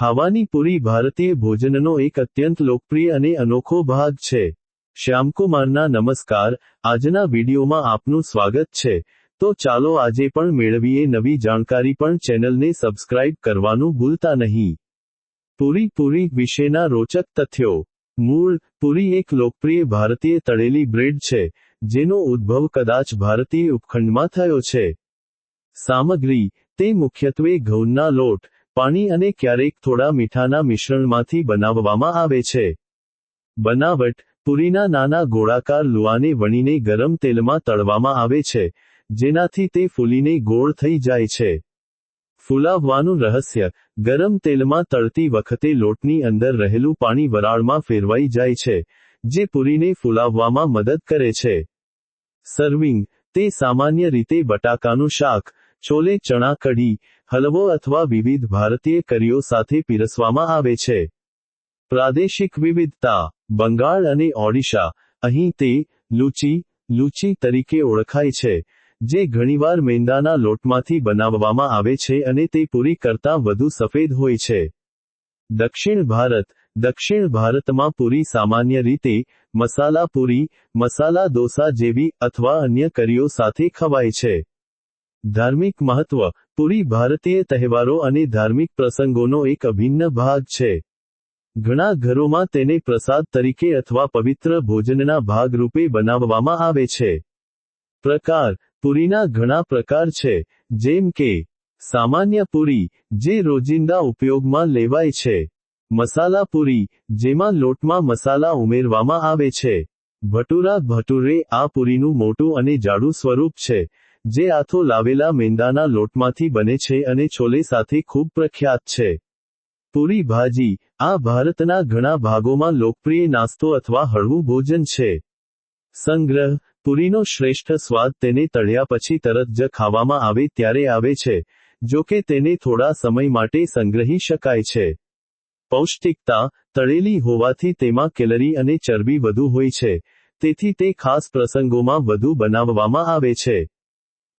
ખાવાની પૂરી ભારતીય ભોજનનો એક અત્યંત લોકપ્રિય અને અનોખો ભાગ છે. શ્યામકુમારના નમસ્કાર. આજના વિડીયોમાં આપનું સ્વાગત છે. તો ચાલો આજે પણ મેળવીએ નવી જાણકારી પણ ચેનલને સબસ્ક્રાઇબ કરવાનું ભૂલતા નહીં. પૂરી પૂરી વિશેના રોચક તથ્યો. મૂળ, પૂરી એક લોકપ્રિય ભારતીય તળેલી બ્રેડ છે, જેનો ઉદ્ભવ કદાચ ભારતીય ઉપખંડમાં થયો છે. સામગ્રી, તે મુખ્યત્વે ઘઉંના લોટ પાણી અને ક્યારેક થોડા મીઠાના મિશ્રણમાંથી બનાવવામાં આવે છે. બનાવટ, પૂરીના નાના ગોળાકાર લુઆને વણીને ગરમ તેલમાં તળવામાં આવે છે, જેનાથી તે ફૂલીને ગોળ થઈ જાય છે. ફૂલાવવાનું રહસ્ય, ગરમ તેલમાં તળતી વખતે લોટની અંદર રહેલું પાણી વરાળમાં ફેરવાઈ જાય છે, જે પૂરીને ફૂલાવવામાં મદદ કરે છે. સર્વિંગ, તે સામાન્ય રીતે બટાકાનું શાક, છોલે ચણા કઢી હલવો અથવા વિવિધ ભારતીય કરીઓ સાથે પીરસવામાં આવે છે. પ્રાદેશિક વિવિધતા, બંગાળ અને ઓડિશા, અહીં તે, લુચી લુચી તરીકે ઓળખાય છે, જે ઘણીવાર મેંદાના લોટમાંથી બનાવવામાં આવે છે અને તે પૂરી કરતાં વધુ સફેદ હોય છે. દક્ષિણ ભારત, દક્ષિણ ભારતમાં પૂરી સામાન્ય રીતે, મસાલા પૂરી, મસાલા ડોસા જેવી અથવા અન્ય કરીઓ સાથે ખવાય છે. ધાર્મિક મહત્વ પૂરી ભારતીય તહેવારો અને ધાર્મિક પ્રસંગોનો એક અભિન્ન ભાગ છે. ઘણા ઘરોમાં તેને પ્રસાદ તરીકે અથવા પવિત્ર ભોજનના ભાગ રૂપે બનાવવામાં આવે છે. પ્રકાર. પૂરીના ઘણા પ્રકાર છે, જેમ કે, સામાન્ય પૂરી, જે રોજિંદા ઉપયોગમાં લેવાય છે. મસાલા પૂરી, જેમાં લોટમાં મસાલા ઉમેરવામાં આવે છે. ભટુરા ભટુરે આ પૂરીનું મોટું અને જાડું સ્વરૂપ છે. જે આથો લાવેલા મેંદાના લોટમાંથી બને છે અને છોલે સાથે ખૂબ પ્રખ્યાત છે. પૂરી ભાજી, આ ભારતના ઘણા ભાગોમાં લોકપ્રિય નાસ્તો અથવા હળવું ભોજન છે. સંગ્રહ, પૂરીનો શ્રેષ્ઠ સ્વાદ તેને તળ્યા પછી તરત જ ખાવામાં આવે ત્યારે આવે છે, જો કે તેને થોડા સમય માટે સંગ્રહી શકાય છે. પૌષ્ટિકતા, તળેલી હોવાથી તેમાં કેલરી અને ચરબી વધુ હોય છે, તેથી તે ખાસ પ્રસંગોમાં વધુ બનાવવામાં આવે છે.